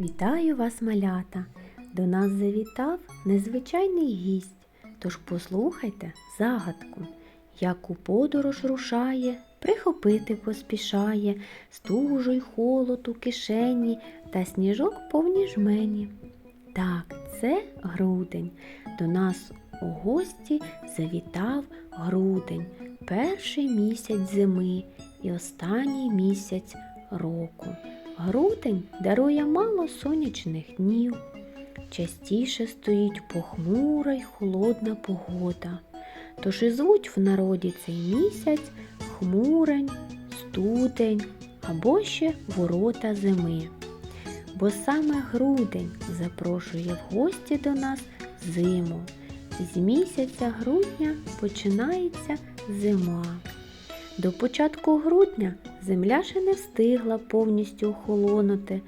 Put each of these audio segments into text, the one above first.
Вітаю вас, малята! До нас завітав незвичайний гість. Тож послухайте загадку, як у подорож рушає, прихопити поспішає, стужу й холод у кишені та сніжок повні жмені. Так, це грудень. До нас у гості завітав грудень, перший місяць зими і останній місяць року. Грудень дарує мало сонячних днів. Частіше стоїть похмура й холодна погода. Тож і звуть в народі цей місяць хмурень, студень або ще ворота зими. Бо саме грудень запрошує в гості до нас зиму. З місяця грудня починається зима. До початку грудня земля ще не встигла повністю охолонути,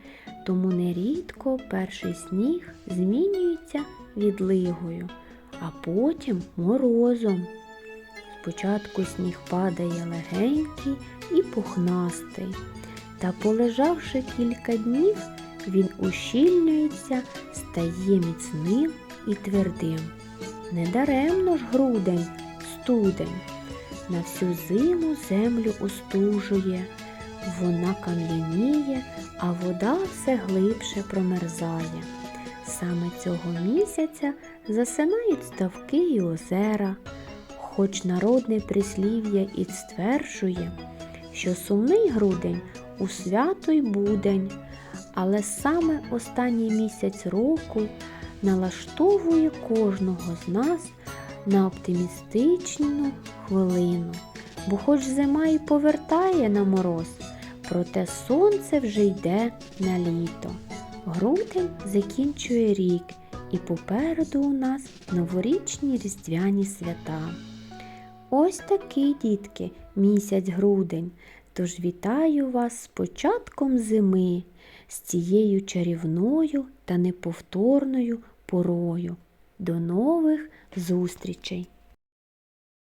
тому нерідко перший сніг змінюється відлигою, а потім морозом. Спочатку сніг падає легенький і пухнастий, та полежавши кілька днів, він ущільнюється, стає міцним і твердим. Недаремно ж грудень, студень на всю зиму землю остужує, вона кам'яніє, а вода все глибше промерзає. Саме цього місяця засинають ставки й озера, хоч народне прислів'я і стверджує, що сумний грудень у свято й будень, але саме останній місяць року налаштовує кожного з нас на оптимістичну хвилину. Бо хоч зима і повертає на мороз, проте сонце вже йде на літо. Грудень закінчує рік, і попереду у нас новорічні різдвяні свята. Ось такий, дітки, місяць грудень. Тож вітаю вас з початком зими, з цією чарівною та неповторною порою. До нових зустрічей!